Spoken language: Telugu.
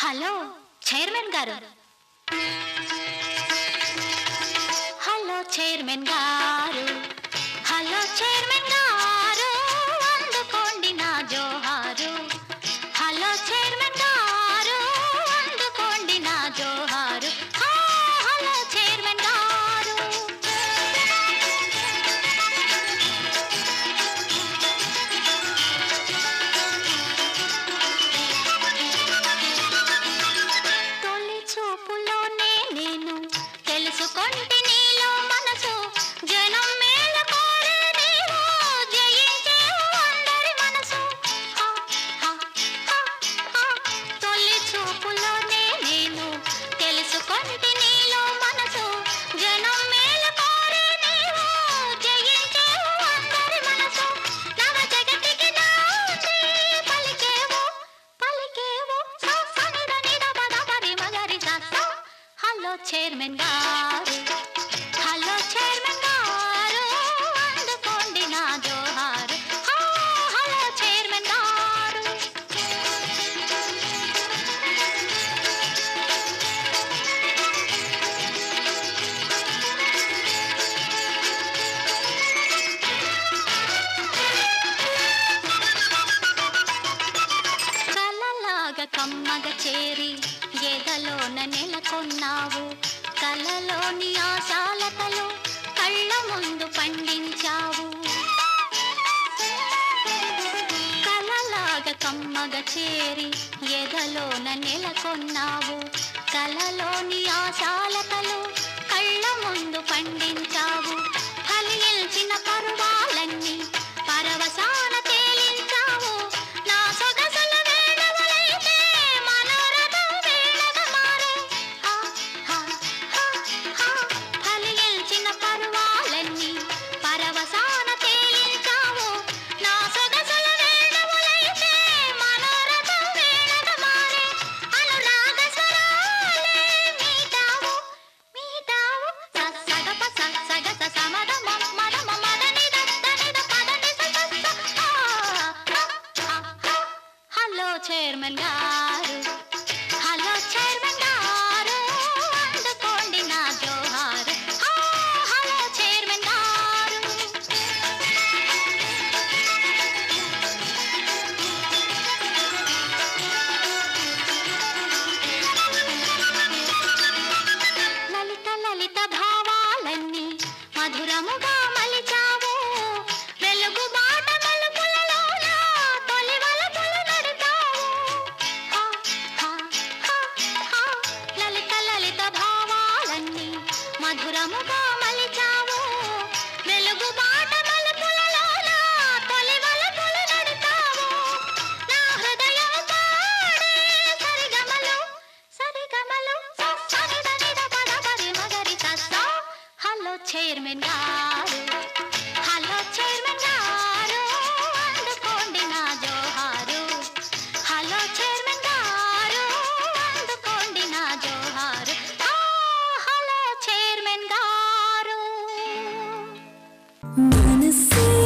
హలో చైర్మన్ గారు హలో చైర్మన్ గారు. హలో చైర్మన్ చైర్మన్ గారు. హలో చైర్మన్ గారు అందుకోండి నా జోహారు. హలో చైర్మన్ గారు. కలలాగా కమ్మగ చేరి కలలోన నెలకొన్నావు. కలలోని ఆశాలతలు కళ్ళ ముందు పండించావు. కలలాగా కమ్మగ చేరి ఎదలోన నెలకొన్నావు. కలలోని ఆశాలతలు కళ్ళ ముందు పండించావు. చైర్మన్ గారు. హలో చైర్మన్ గారు అందుకోండి నా జోహారు. హలో చైర్మన్ గారు. లలిత లలిత భావాలన్నీ మధురముగా మధురముగా మలిచావు వెలుగు బాట మలుపులలోన తొలి నా హృదయం పాడే సరిగమలు సరిగమలు మగరి హలో చైర్మన్ గారు హలో చైర్మన్ గారు మనసే